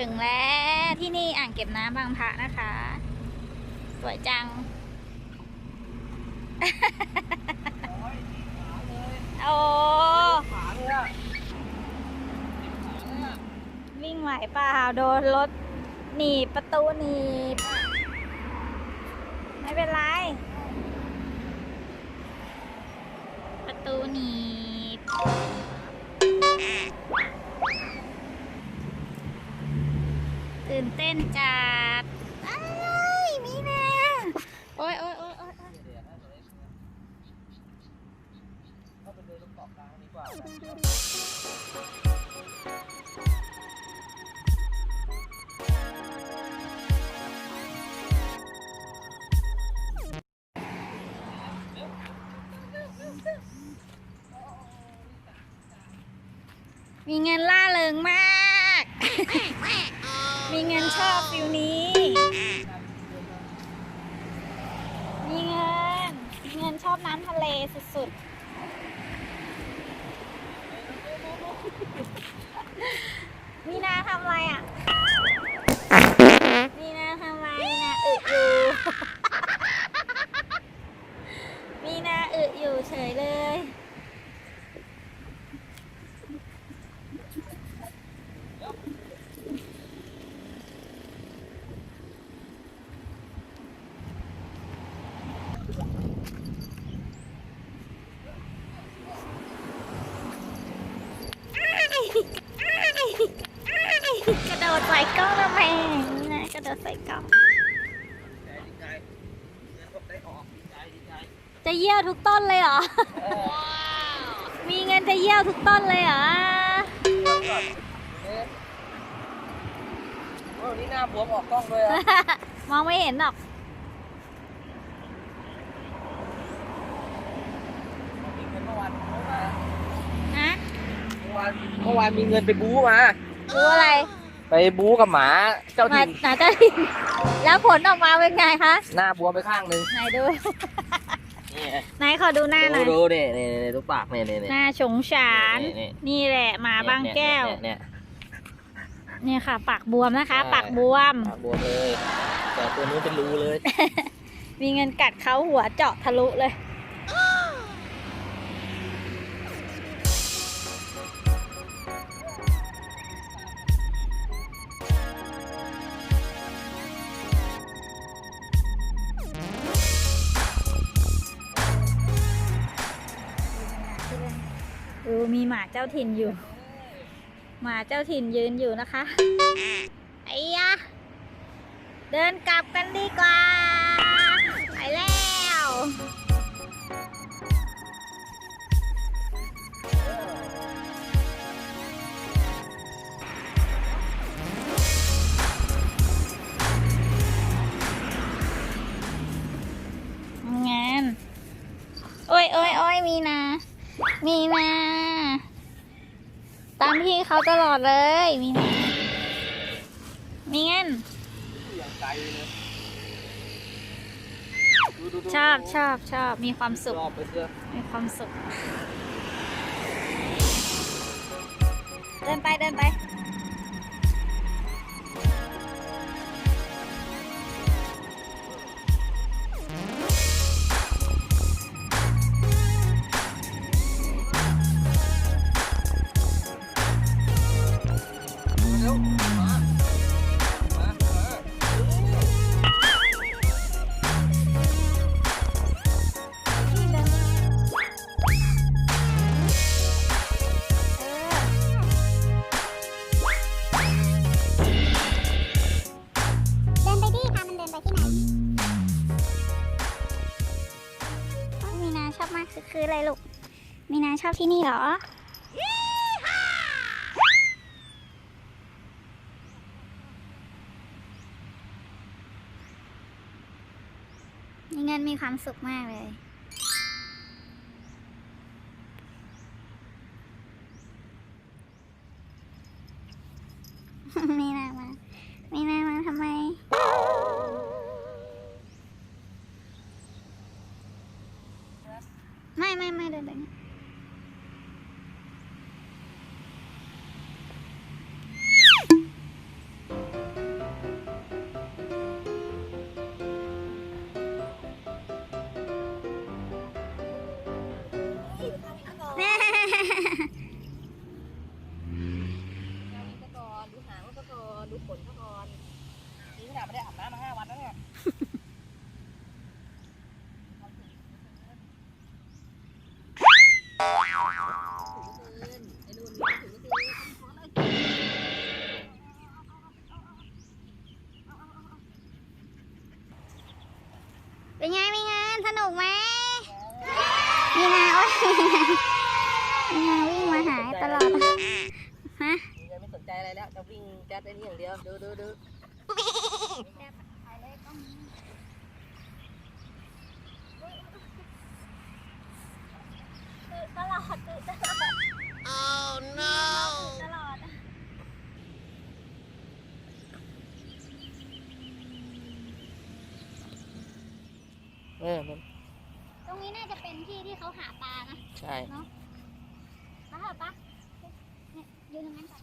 ถึงแล้วที่นี่อ่างเก็บน้ำบางพระนะคะ สวยจัง โอ้ขาเลยวิ่งไหวเปล่าโดนรถหนีประตูหนีไม่เป็นไร ประตูหนีบ ตื่นเต้นจัดอ้ยมีนาโอ้ยโอ้ยโอ้ยโอ๊ยโอ๊ยมีเงินล่าเริงมาก มีเงินชอบฟิวนี้ มีเงิน มีเงินชอบน้ำทะเลสุดๆ มีนาทำอะไรอะ มีนาทำอะไร มีนาอึอยู่ มีนาอึอยู่เฉยเลย กระโดดใส่กล้องแล้วแม่นี่นะกระโดดใส่กล้องดีใจเงินก็ได้ออกดีใจดีใจจะเยี่ยวทุกต้นเลยเหรอ มีเงินจะเยี่ยวทุกต้นเลยเหรอก่อนเอ๊ะโอ้นี่หน้าบวมออกกล้องด้วยอะมองไม่เห็นหรอกมีเงินเมื่อวานบู๊มาฮะเมื่อวานเมื่อวานมีเงินไปบู๊มารู้อะไร ไปบู๊กับหมาเจ้ามาถิ่นหนาเจ้าถิ่นแล้วผลออกมาเป็นไงคะ หน้าบวมไปข้างหนึงไหนดูนี่ไหนขอดูหน้าหน่ดูอยดูเนี่ยเนี่ยเนี่ยดูปากเนี่ยเนี่ยเนี่ยหน้าฉงฉานนี่นี่ นี่แหละหมาบางแก้ว เนี่ยเนี่ยเนี่ยค่ะ ปากบวมนะคะใช่ปากบวมปากบวมเลย แต่ตัวนู้นเป็นรูเลย มีเงินกัดเขาหัวเจาะทะลุเลย มีหมาเจ้าถิ่นอยู่ หมาเจ้าถิ่นยืนอยู่นะคะไอ้ยะเดินกลับกันดีกว่า ไปแล้วงานโอ้ยโอ้ยโอ้ยมีนา มีนา พี่เขาตลอดเลยมีนามีเงินอย่างไกลเลยดูดูดูชอบชอบชอบมีความสุขรอบไปเสื้อมีความสุข เดินไปเดินไป ชอบที่นี่เหรอมีเงินมีความสุขมากเลยไมีนามามีนามา เป็นไงเป็นไงสนุกไหมมีนาโอ้ยมีนาวิ่งมาหาตลอดฮะยังไม่สนใจอะไรแล้วจะวิ่งแก๊สไอ้นี่อย่างเดียว ดูดูดู ตลอดตลอด oh no ตลอดเออมันตรงนี้น่าจะเป็นที่ที่เขาหาปลานะใช่ปลาเหรอปะเนี่ยยืนตรงนั้นก่อน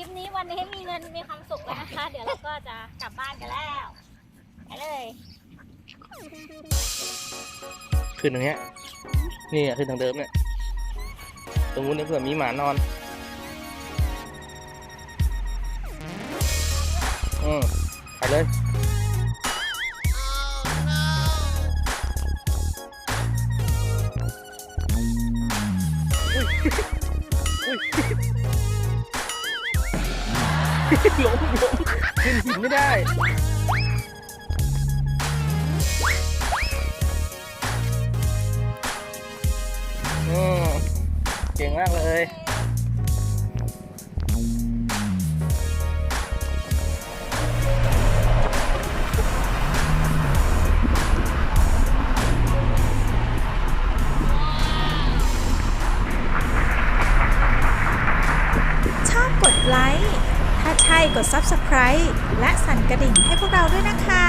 ลิปนี้วันนี้มีเงินมีความสุขแล้วนะคะ เดี๋ยวเราก็จะกลับบ้านกันแล้วไปเลยขึ้นตรงเนี้ยนี่อะขึ้นทางเดิมเนี่ยตรงนู้นเนี่ยเผื่อมีหมานอนอืมไปเลย ล้มล้มขึ้นหินไม่ได้ อืมเก่งมากเลยชอบกดไลค์ กด Subscribe และสั่นกระดิ่งให้พวกเราด้วยนะคะ